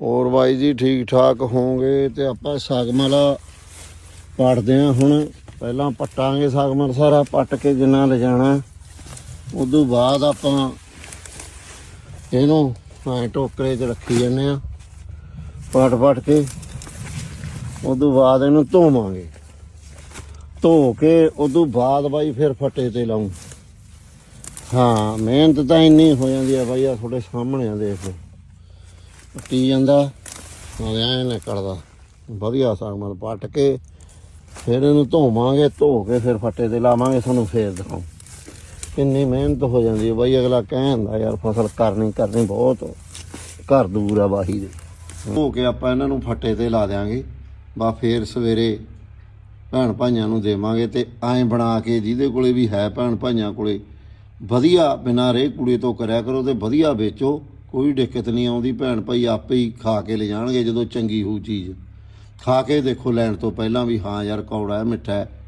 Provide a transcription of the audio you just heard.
ਹੋਰ ਬਾਈ ਜੀ ਠੀਕ ਠਾਕ ਹੋਵੋਗੇ ਤੇ ਆਪਾਂ ਸਾਗਮਲਾ ਪੜਦੇ ਆ ਹੁਣ। ਪਹਿਲਾਂ ਪੱਟਾਂਗੇ ਸਾਗਮਲ ਸਾਰਾ, ਪੱਟ ਕੇ ਜਿੰਨਾ ਲਿਜਾਣਾ ਉਦੋਂ ਬਾਅਦ ਆਪਾਂ ਇਹਨੂੰ ਐ ਟੋਕਰੇ 'ਚ ਰੱਖੀ ਜਾਂਦੇ ਆ ਪੱਟ ਪੱਟ ਕੇ। ਉਦੋਂ ਬਾਅਦ ਇਹਨੂੰ ਧੋਵਾਂਗੇ। ਧੋ ਕੇ ਉਦੋਂ ਬਾਅਦ ਬਾਈ ਫਿਰ ਫੱਟੇ ਤੇ ਲਾਉਂ ਹਾਂ, ਮਿਹਨਤ ਤਾਂ ਇੰਨੀ ਹੋ ਜਾਂਦੀ ਆ ਬਾਈ ਆ ਤੁਹਾਡੇ ਸਾਹਮਣੇ ਆ ਦੇਖ ਪੱਟੀ ਜਾਂਦਾ, ਨਾਲੇ ਐ ਨਿਕਲਦਾ ਵਧੀਆ ਸਾਗਮਲ ਪੱਟ ਕੇ, ਫਿਰ ਇਹਨੂੰ ਧੋਵਾਂਗੇ, ਧੋ ਕੇ ਫਿਰ ਫੱਟੇ ਤੇ ਲਾਵਾਂਗੇ, ਤੁਹਾਨੂੰ ਫੇਰ ਦਿਖਾਉਂ। ਕਿੰਨੀ ਮਿਹਨਤ ਹੋ ਜਾਂਦੀ ਹੈ ਬਾਈ, ਅਗਲਾ ਕਹਿੰਦਾ ਯਾਰ ਫਸਲ ਕਰਨੀ ਕਰਨੀ ਬਹੁਤ ਘਰ ਦੂਰ ਆ ਬਾਹੀ ਦੇ। ਧੋ ਕੇ ਆਪਾਂ ਇਹਨਾਂ ਨੂੰ ਫੱਟੇ ਤੇ ਲਾ ਦਿਆਂਗੇ। ਬਾ ਫੇਰ ਸਵੇਰੇ ਭੈਣ ਭਾਈਆਂ ਨੂੰ ਦੇਵਾਂਗੇ ਤੇ ਐਂ ਬਣਾ ਕੇ ਜਿਹਦੇ ਕੋਲੇ ਵੀ ਹੈ ਭੈਣ ਭਾਈਆਂ ਕੋਲੇ, ਵਧੀਆ ਬਿਨਾਂ ਰੇ ਕੁੜੇ ਤੋਂ ਕਰਿਆ ਕਰੋ ਤੇ ਵਧੀਆ ਵੇਚੋ। ਕੋਈ ਦਿੱਕਤ ਨਹੀਂ ਆਉਂਦੀ, ਭੈਣ ਭਾਈ ਆਪੇ ਹੀ ਖਾ ਕੇ ਲੈ ਜਾਣਗੇ ਜਦੋਂ ਚੰਗੀ ਹੋਊ ਚੀਜ਼। ਖਾ ਕੇ ਦੇਖੋ ਲੈਣ ਤੋਂ ਪਹਿਲਾਂ ਵੀ, ਹਾਂ ਯਾਰ, ਕੌੜਾ ਹੈ, ਮਿੱਠਾ ਹੈ।